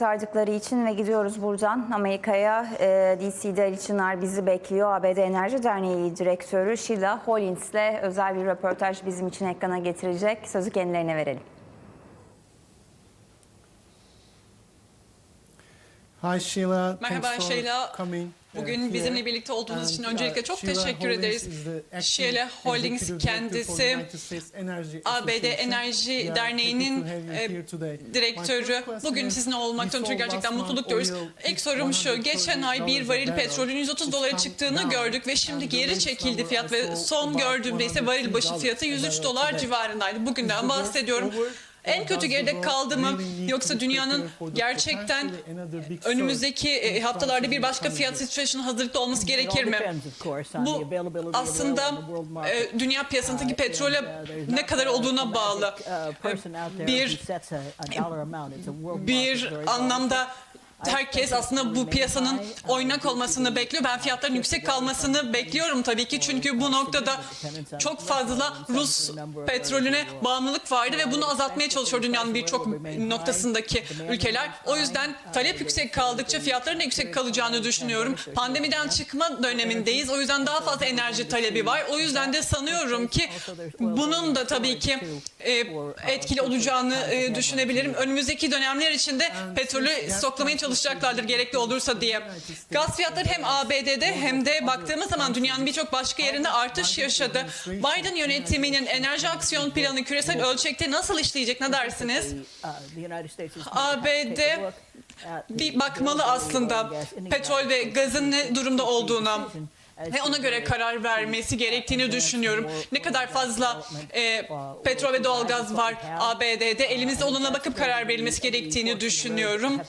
Sardıkları için ve gidiyoruz buradan Amerika'ya. E, DC'de Ali Çınar bizi bekliyor. ABD Enerji Derneği Direktörü Sheila Hollins'le özel bir röportaj bizim için ekrana getirecek. Sözü kendilerine verelim. Hi Sheila. Merhaba Sheila. coming, Bugün bizimle birlikte olduğunuz için öncelikle çok teşekkür ederiz. Sheila Holdings kendisi ABD. Enerji Derneği'nin e, direktörü. Bugün sizinle olmaktan ötürü gerçekten mutluluk duyuyoruz. İlk sorum şu. $130 Geçen ay bir varil petrolün 130 It's dolara çıktığını gördük ve şimdi geri çekildi fiyat ve son gördüğümde ise varil başı $103 fiyatı a 103 barrel dolar civarındaydı. Bugün de Is the ama worst bahsediyorum. En kötü geride kaldı mı yoksa dünyanın gerçekten önümüzdeki haftalarda bir başka fiyat situation'a hazırlıklı olması gerekir mi? Bu aslında e, dünya piyasasındaki petrole ne kadar olduğuna bağlı. Bir bir anlamda herkes aslında bu piyasanın oynak olmasını bekliyor. Ben fiyatların yüksek kalmasını bekliyorum tabii ki. Çünkü bu noktada çok fazla Rus petrolüne bağımlılık vardı ve bunu azaltmaya çalışıyor dünyanın birçok noktasındaki ülkeler. O yüzden talep yüksek kaldıkça fiyatların da yüksek kalacağını düşünüyorum. Pandemiden çıkma dönemindeyiz. O yüzden daha fazla enerji talebi var. O yüzden de sanıyorum ki bunun da tabii ki e, etkili olacağını e, düşünebilirim. Önümüzdeki dönemler içinde petrolü stoklamaya çalışacaklardır gerekli olursa diye. Gaz fiyatları hem ABD'de hem de baktığımız zaman dünyanın birçok başka yerinde artış yaşadı. Biden yönetiminin enerji aksiyon planı küresel ölçekte nasıl işleyecek ne dersiniz? ABD bir bakmalı aslında petrol ve gazın ne durumda olduğuna ve ona göre karar vermesi gerektiğini düşünüyorum. Ne kadar fazla e, petrol ve doğalgaz var ABD'de elimizde olana bakıp karar verilmesi gerektiğini düşünüyorum.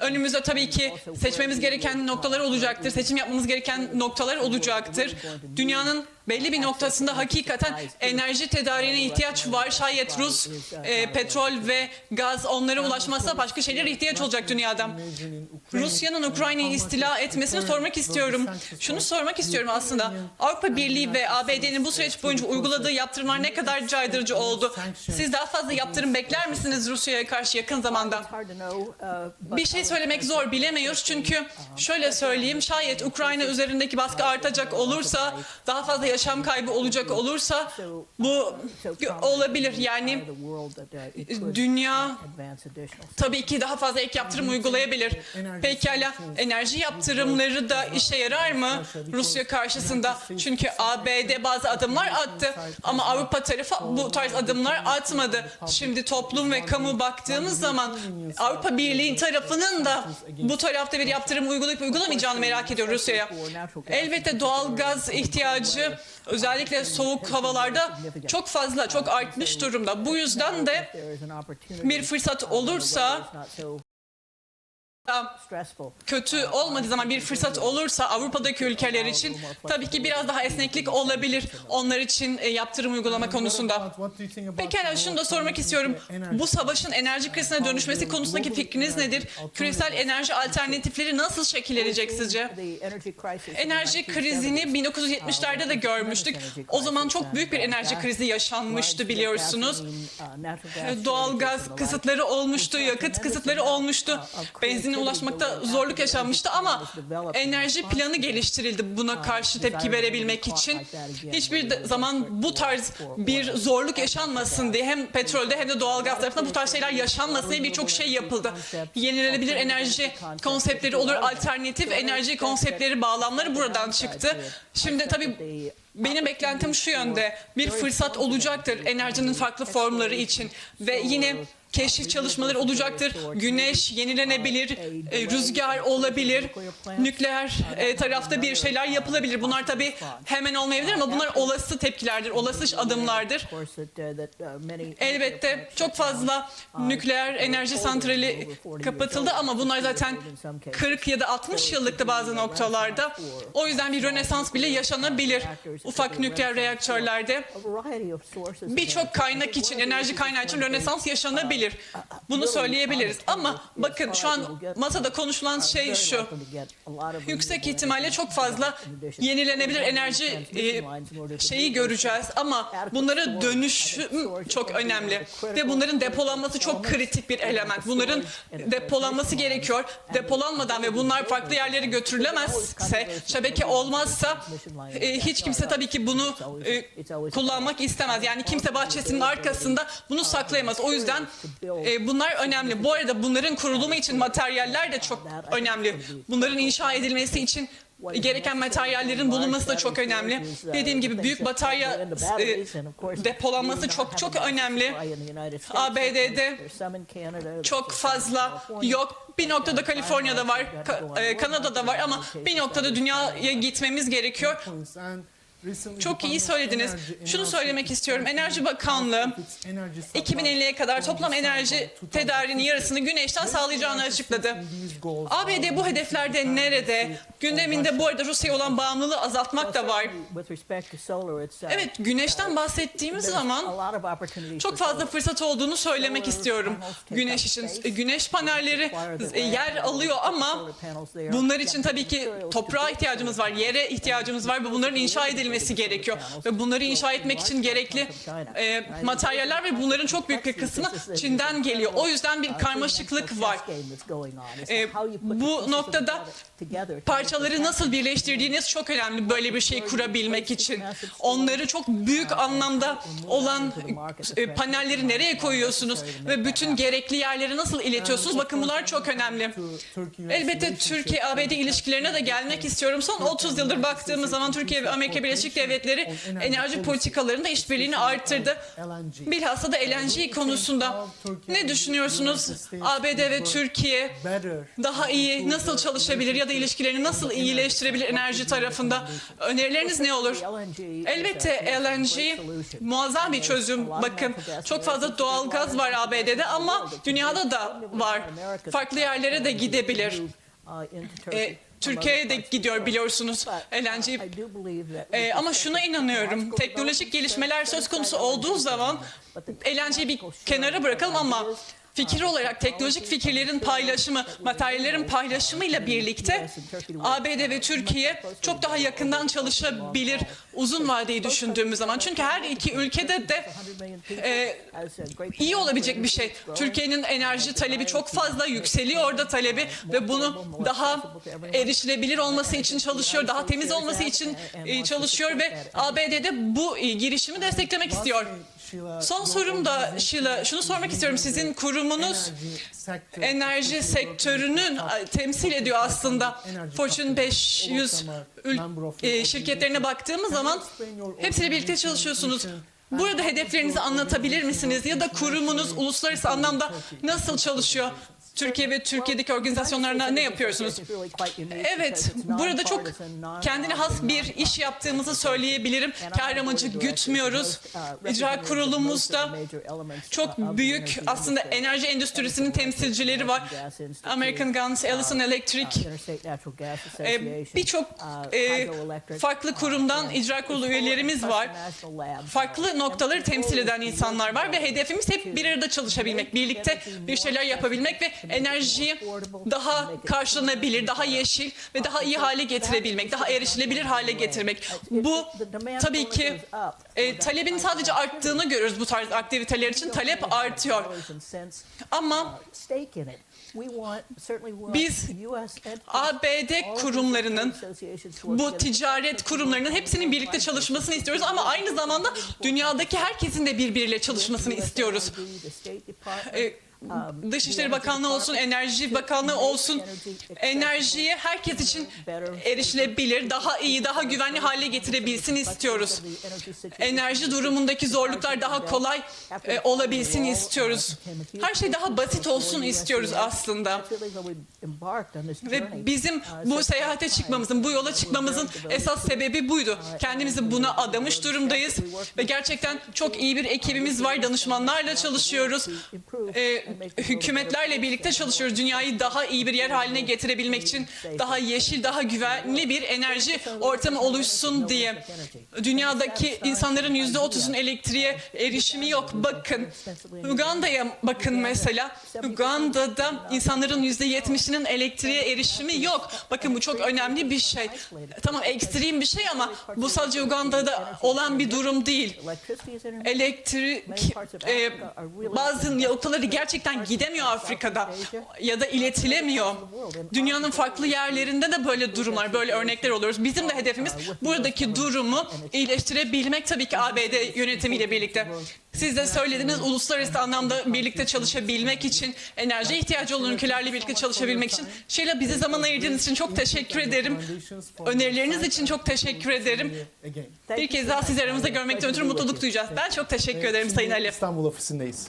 Önümüzde tabii ki seçmemiz gereken noktalar olacaktır. Seçim yapmamız gereken noktalar olacaktır. Dünyanın belli bir noktasında hakikaten enerji tedariğine ihtiyaç var. Şayet Rus e, petrol ve gaz onlara ulaşmazsa başka şeylere ihtiyaç olacak dünyada. Rusya'nın Ukrayna'yı istila etmesini sormak istiyorum. Şunu sormak istiyorum aslında. Avrupa Birliği ve ABD'nin bu süreç boyunca uyguladığı yaptırımlar ne kadar caydırıcı oldu? Siz daha fazla yaptırım bekler misiniz Rusya'ya karşı yakın zamanda? Bir şey söylemek zor bilemiyoruz çünkü şöyle söyleyeyim şayet Ukrayna üzerindeki baskı artacak olursa daha fazla yaşam kaybı olacak olursa bu olabilir yani dünya tabii ki daha fazla ek yaptırım uygulayabilir. Pekala enerji yaptırımları da işe yarar mı Rusya karşısında? Çünkü ABD bazı adımlar attı ama Avrupa tarafı bu tarz adımlar atmadı. Şimdi toplum ve kamu baktığımız zaman Avrupa Birliği tarafının da bu tarafta bir yaptırım uygulayıp uygulamayacağını merak ediyor Rusya'ya. Elbette doğal gaz ihtiyacı özellikle soğuk havalarda çok fazla, çok artmış durumda. Bu yüzden de bir fırsat olursa kötü olmadığı zaman bir fırsat olursa Avrupa'daki ülkeler için tabii ki biraz daha esneklik olabilir onlar için e, yaptırım uygulama konusunda. Pekala şunu da sormak istiyorum. Bu savaşın enerji krizine dönüşmesi konusundaki fikriniz nedir? Küresel enerji alternatifleri nasıl şekillenecek sizce? Enerji krizini 1970'lerde de görmüştük. O zaman çok büyük bir enerji krizi yaşanmıştı biliyorsunuz. Doğalgaz kısıtları olmuştu, yakıt kısıtları olmuştu. Benzine ulaşmakta zorluk yaşanmıştı ama enerji planı geliştirildi buna karşı tepki verebilmek için. Hiçbir zaman bu tarz bir zorluk yaşanmasın diye hem petrolde hem de doğalgaz tarafında bu tarz şeyler yaşanmasın diye birçok şey yapıldı. Yenilenebilir enerji konseptleri olur, alternatif enerji konseptleri bağlamları buradan çıktı. Şimdi tabii benim beklentim şu yönde. Bir fırsat olacaktır enerjinin farklı formları için ve yine keşif çalışmaları olacaktır. Güneş, yenilenebilir, e, rüzgar olabilir, nükleer e, tarafta bir şeyler yapılabilir. Bunlar tabii hemen olmayabilir ama bunlar olası tepkilerdir, olası adımlardır. Elbette çok fazla nükleer enerji santrali kapatıldı ama bunlar zaten 40 ya da 60 yıllıkta bazı noktalarda. O yüzden bir rönesans bile yaşanabilir ufak nükleer reaktörlerde. Birçok kaynak için, enerji kaynağı için rönesans yaşanabilir. Olabilir. Bunu söyleyebiliriz. Ama bakın şu an masada konuşulan şey şu. Yüksek ihtimalle çok fazla yenilenebilir enerji e, şeyi göreceğiz ama bunları dönüşüm çok önemli ve bunların depolanması çok kritik bir element. Bunların depolanması gerekiyor. Depolanmadan ve bunlar farklı yerlere götürülemezse, şebeke olmazsa e, hiç kimse tabii ki bunu e, kullanmak istemez. Yani kimse bahçesinin arkasında bunu saklayamaz. O yüzden e, bunlar önemli. Bu arada bunların kurulumu için materyaller de çok önemli. Bunların inşa edilmesi için gereken materyallerin bulunması da çok önemli. Dediğim gibi büyük batarya e, depolanması çok çok önemli. ABD'de çok fazla yok. Bir noktada Kaliforniya'da var, e, Kanada'da var ama bir noktada dünyaya gitmemiz gerekiyor. Çok iyi söylediniz. Şunu söylemek istiyorum. Enerji Bakanlığı 2050'ye kadar toplam enerji tedariğinin yarısını güneşten sağlayacağını açıkladı. ABD bu hedeflerde nerede? Gündeminde bu arada Rusya'ya olan bağımlılığı azaltmak da var. Evet, güneşten bahsettiğimiz zaman çok fazla fırsat olduğunu söylemek istiyorum. Güneş için E, güneş panelleri e, yer alıyor ama bunlar için tabii ki toprağa ihtiyacımız var, yere ihtiyacımız var ve bunların inşa edilmesi gerekiyor. Ve bunları inşa etmek için gerekli e, materyaller ve bunların çok büyük bir kısmı Çin'den geliyor. O yüzden bir karmaşıklık var. E, bu noktada parçaları nasıl birleştirdiğiniz çok önemli böyle bir şey kurabilmek için. Onları çok büyük anlamda olan e, panelleri nereye koyuyorsunuz ve bütün gerekli yerlere nasıl iletiyorsunuz? Bakın bunlar çok önemli. Elbette Türkiye-ABD ilişkilerine de gelmek istiyorum. Son 30 yıldır baktığımız zaman Türkiye ve Amerika Birleşik Devletleri enerji politikalarında işbirliğini arttırdı. Bilhassa da LNG konusunda. Ne düşünüyorsunuz? ABD ve Türkiye daha iyi nasıl çalışabilir ya da ilişkilerini nasıl iyileştirebilir enerji tarafında? Önerileriniz ne olur? Elbette LNG muazzam bir çözüm. Bakın çok fazla doğal gaz var ABD'de ama dünyada da var. Farklı yerlere de gidebilir. E, Türkiye'ye de gidiyor biliyorsunuz LNG. E, ama şuna inanıyorum. Teknolojik gelişmeler söz konusu olduğu zaman LNG'yi bir kenara bırakalım ama fikir olarak teknolojik fikirlerin paylaşımı, materyallerin paylaşımıyla birlikte ABD ve Türkiye çok daha yakından çalışabilir uzun vadeyi düşündüğümüz zaman. Çünkü her iki ülkede de e, iyi olabilecek bir şey. Türkiye'nin enerji talebi çok fazla yükseliyor orada talebi ve bunu daha erişilebilir olması için çalışıyor, daha temiz olması için e, çalışıyor ve ABD'de bu e, girişimi desteklemek istiyor. Son sorum da Sheila, şunu sormak istiyorum. Sizin kurumunuz enerji sektörünün temsil ediyor aslında. Fortune 500 ül- e, şirketlerine baktığımız zaman hepsiyle birlikte çalışıyorsunuz. Burada hedeflerinizi anlatabilir misiniz? Ya da kurumunuz uluslararası anlamda nasıl çalışıyor? Türkiye ve Türkiye'deki organizasyonlarına ne yapıyorsunuz? Evet, burada çok kendine has bir iş yaptığımızı söyleyebilirim. Kar amacı gütmüyoruz. İcra kurulumuzda çok büyük aslında enerji endüstrisinin temsilcileri var. American Guns, Allison Electric, e, birçok e, farklı kurumdan icra kurulu üyelerimiz var. Farklı noktaları temsil eden insanlar var ve hedefimiz hep bir arada çalışabilmek, birlikte bir şeyler yapabilmek ve enerjiyi daha karşılanabilir, daha yeşil ve daha iyi hale getirebilmek, daha erişilebilir hale getirmek. Bu tabii ki e, talebin sadece arttığını görüyoruz bu tarz aktiviteler için. Talep artıyor. Ama biz ABD kurumlarının, bu ticaret kurumlarının hepsinin birlikte çalışmasını istiyoruz ama aynı zamanda dünyadaki herkesin de birbiriyle çalışmasını istiyoruz. E, Dışişleri Bakanlığı olsun, Enerji Bakanlığı olsun, enerjiyi herkes için erişilebilir, daha iyi, daha güvenli hale getirebilsin istiyoruz. Enerji durumundaki zorluklar daha kolay e, olabilsin istiyoruz. Her şey daha basit olsun istiyoruz aslında. Ve bizim bu seyahate çıkmamızın, bu yola çıkmamızın esas sebebi buydu. Kendimizi buna adamış durumdayız ve gerçekten çok iyi bir ekibimiz var. Danışmanlarla çalışıyoruz. E, hükümetlerle birlikte çalışıyoruz. Dünyayı daha iyi bir yer haline getirebilmek için daha yeşil, daha güvenli bir enerji ortamı oluşsun diye. Dünyadaki insanların yüzde otuzun elektriğe erişimi yok. Bakın Uganda'ya bakın mesela. Uganda'da insanların yüzde yetmişinin elektriğe erişimi yok. Bakın bu çok önemli bir şey. Tamam ekstrem bir şey ama bu sadece Uganda'da olan bir durum değil. Elektrik e, bazı noktaları gerçekten gidemiyor Afrika'da ya da iletilemiyor. Dünyanın farklı yerlerinde de böyle durumlar, böyle örnekler oluyoruz. Bizim de hedefimiz buradaki durumu iyileştirebilmek tabii ki ABD yönetimiyle birlikte. Siz de söylediniz uluslararası anlamda birlikte çalışabilmek için, enerji ihtiyacı olan ülkelerle birlikte çalışabilmek için. Şeyla bize zaman ayırdığınız için çok teşekkür ederim. Önerileriniz için çok teşekkür ederim. Bir kez daha sizi aramızda görmekten ötürü mutluluk duyacağız. Ben çok teşekkür ederim Sayın Ali. İstanbul ofisindeyiz.